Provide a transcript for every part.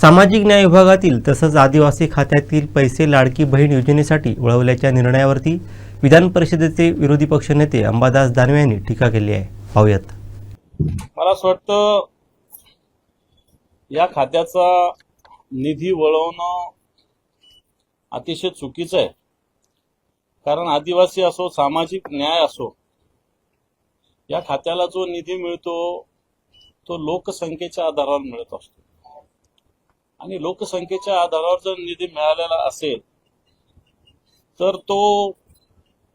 सामाजिक न्याय विभागातील तसंच आदिवासी खात्यातील पैसे लाडकी बहीण योजनेसाठी वळवल्याच्या निर्णयावरती विधान परिषदेचे विरोधी पक्षनेते अंबादास दानवे यांनी टीका केली आहे. पाहूयात. मला असं वाटतं या खात्याचा निधी वळवणं अतिशय चुकीचं आहे. कारण आदिवासी असो सामाजिक न्याय असो या खात्याला जो निधी मिळतो तो लोकसंख्येच्या आधारावर मिळत असतो. आणि लोकसंख्येच्या आधारावर जर निधी मिळालेला असेल तर तो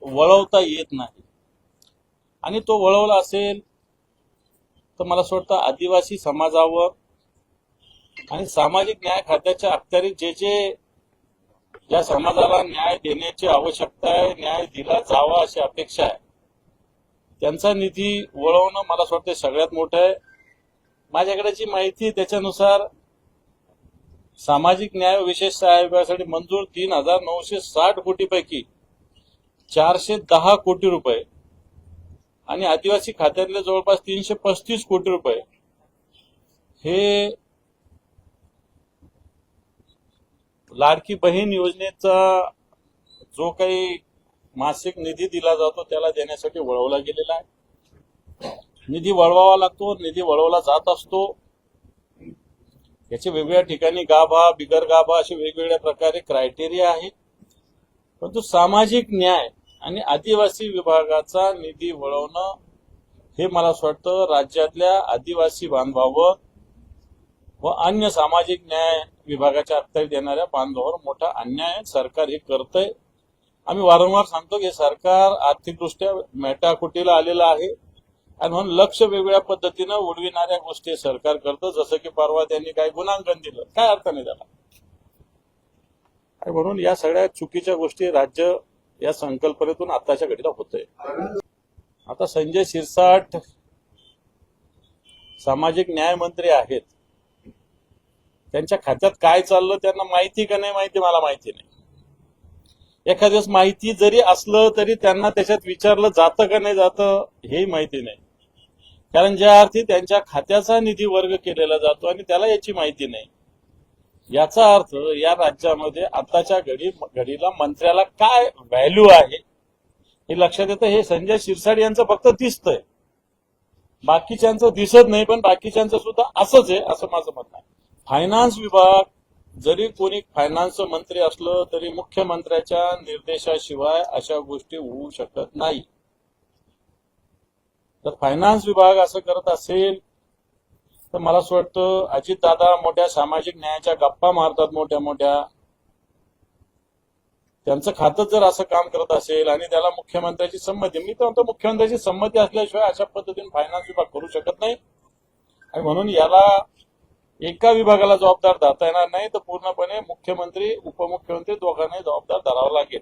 वळवता येत नाही. आणि तो वळवला असेल तर मला असं वाटतं आदिवासी समाजावर आणि सामाजिक न्याय खात्याच्या अखत्यारीत जे जे ज्या समाजाला न्याय देण्याची आवश्यकता आहे न्याय दिला जावा अशी अपेक्षा आहे त्यांचा निधी वळवणं मला असं वाटतं सगळ्यात मोठं आहे. माझ्याकडे जी माहिती त्याच्यानुसार सामाजिक न्याय विशेष आयोगासाठी मंजूर तीन हजार नऊशे साठ कोटीपैकी चारशे दहा कोटी रुपये आणि आदिवासी खात्यातले जवळपास तीनशे पस्तीस कोटी रुपये. हे लाडकी बहीण योजनेचा जो काही मासिक निधी दिला जातो त्याला देण्यासाठी वळवला गेलेला आहे. निधी वळवावा लागतो निधी वळवला जात असतो. याचे वेगवेगळ्या ठिकाणी गाभा बिगर गाभा असे वेगवेगळ्या प्रकारे क्रायटेरिया आहेत. परंतु सामाजिक न्याय आणि आदिवासी विभागाचा निधी वळवणं हे मला असं वाटतं राज्यातल्या आदिवासी बांधवावर व अन्य सामाजिक न्याय विभागाच्या अखत्यारीत येणाऱ्या बांधवावर मोठा अन्याय सरकार हे करतंय. आम्ही वारंवार सांगतो की सरकार आर्थिकदृष्ट्या मेटाकुटीला आलेलं आहे. आणि म्हणून लक्ष वेगवेगळ्या पद्धतीनं उडविणाऱ्या गोष्टी सरकार करतं. जसं की परवा त्यांनी काही गुणांकन दिलं. काय अर्थ नाही त्याला. आणि म्हणून या सगळ्या चुकीच्या गोष्टी राज्य या संकल्पनेतून आताच्या घडीला होतय. आता संजय शिरसाट सामाजिक न्याय मंत्री आहेत. त्यांच्या खात्यात काय चाललं त्यांना माहिती का नाही माहिती मला माहिती नाही. एखाद्यास माहिती जरी असलं तरी त्यांना त्याच्यात विचारलं जातं का नाही जातं हेही माहिती नाही. कारण ज्या अर्थी त्यांच्या खात्याचा निधी वर्ग केलेला जातो आणि त्याला याची माहिती नाही. याचा अर्थ या राज्यामध्ये आताच्या घडी घडीला मंत्र्याला काय व्हॅल्यू आहे? हे लक्षात येतं. हे संजय शिरसाट यांचं फक्त दिसतंय. बाकीच्यांचं दिसत नाही पण बाकीच्यांचं सुद्धा असंच आहे असं माझं म्हणणं आहे. फायनान्स विभाग जरी कोणी फायनान्स मंत्री असलं तरी मुख्यमंत्र्याच्या निर्देशाशिवाय अशा गोष्टी होऊ शकत नाही. तर फायनान्स विभाग असं करत असेल तर मला असं वाटतं अजितदादा मोठ्या सामाजिक न्यायाच्या गप्पा मारतात मोठ्या मोठ्या. त्यांचं खातं जर असं काम करत असेल आणि त्याला मुख्यमंत्र्याची संमती मी तर म्हणतो मुख्यमंत्र्याची संमती असल्याशिवाय अशा पद्धतीने फायनान्स विभाग करू शकत नाही. आणि म्हणून याला एका विभागाला जबाबदार धरता येणार नाही तर पूर्णपणे मुख्यमंत्री उपमुख्यमंत्री दोघांनाही जबाबदार धरावं लागेल.